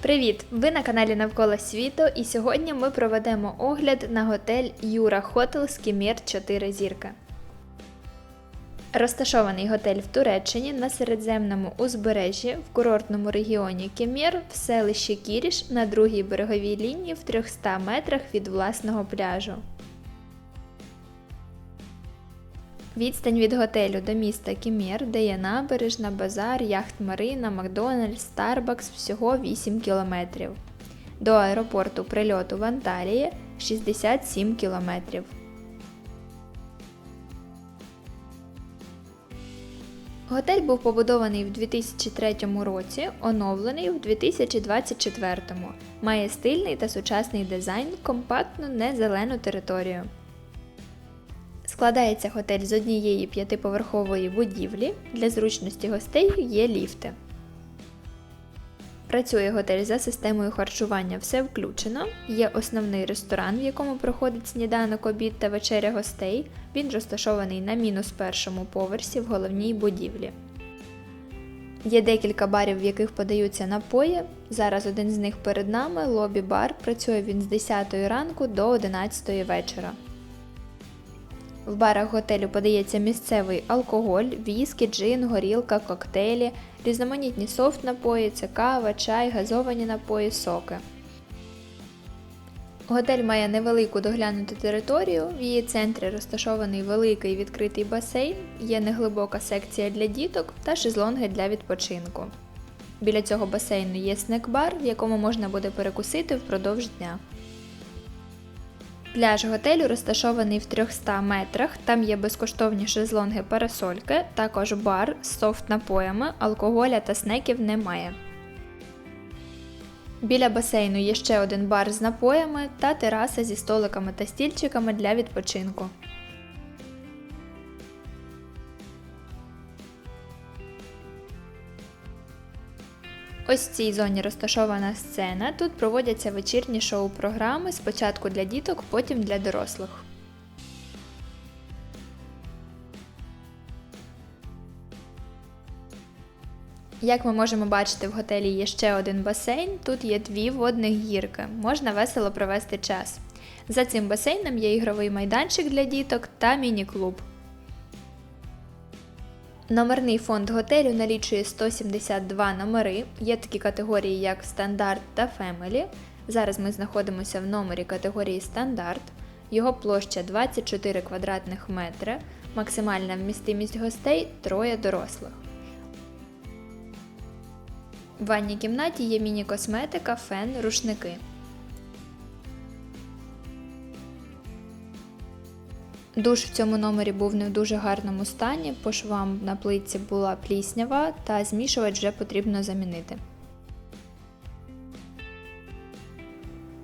Привіт! Ви на каналі Навколо світу, і сьогодні ми проведемо огляд на готель Юра Хотел Скімір 4 зірка. Розташований готель в Туреччині на середземному узбережжі в курортному регіоні Кемір в селищі Кіріш на другій береговій лінії в 300 метрах від власного пляжу. Відстань від готелю до міста Кімір, де є набережна, базар, яхт Марина, Макдональдс, Старбакс всього 8 кілометрів. До аеропорту прильоту в Анталії 67 кілометрів. Готель був побудований в 2003 році, оновлений в 2024. Має стильний та сучасний дизайн, компактну незелену територію. Складається готель з однієї п'ятиповерхової будівлі. Для зручності гостей є ліфти. Працює готель за системою харчування все включено. Є основний ресторан, в якому проходить сніданок, обід та вечеря гостей. Він розташований на мінус першому поверсі в головній будівлі. Є декілька барів, в яких подаються напої. Зараз один з них перед нами лобі-бар. Працює він з 10 ранку до 11 вечора. В барах готелю подається місцевий алкоголь, віскі, джин, горілка, коктейлі, різноманітні софт-напої, це кава, чай, газовані напої, соки. Готель має невелику доглянуту територію, в її центрі розташований великий відкритий басейн, є неглибока секція для діток та шезлонги для відпочинку. Біля цього басейну є снек-бар, в якому можна буде перекусити впродовж дня. Пляж готелю розташований в 300 метрах. Там є безкоштовні шезлонги парасольки, також бар з софт-напоями, алкоголя та снеків немає. Біля басейну є ще один бар з напоями та тераса зі столиками та стільчиками для відпочинку. Ось в цій зоні розташована сцена. Тут проводяться вечірні шоу-програми спочатку для діток, потім для дорослих. Як ми можемо бачити, в готелі є ще один басейн. Тут є дві водних гірки. Можна весело провести час. За цим басейном є ігровий майданчик для діток та міні-клуб. Номерний фонд готелю налічує 172 номери. Є такі категорії, як стандарт та фемелі. Зараз ми знаходимося в номері категорії стандарт. Його площа 24 квадратних метри, максимальна вмістимість гостей троє дорослих. В ванній кімнаті є міні-косметика, фен, рушники. Душ в цьому номері був не в дуже гарному стані, по швам на плитці була пліснява, та змішувач вже потрібно замінити.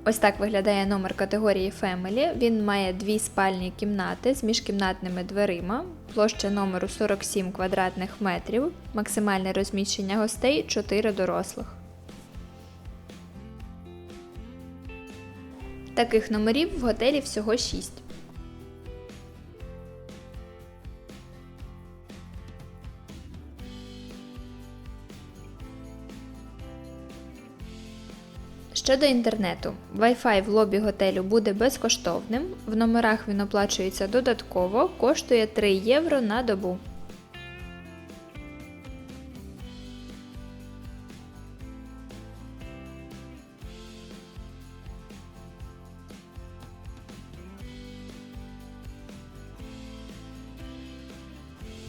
Ось так виглядає номер категорії Family. Він має дві спальні кімнати з міжкімнатними дверима, площа номеру 47 квадратних метрів, максимальне розміщення гостей 4 дорослих. Таких номерів в готелі всього 6. Щодо інтернету, Wi-Fi в лобі готелю буде безкоштовним. В номерах він оплачується додатково, коштує 3 євро на добу.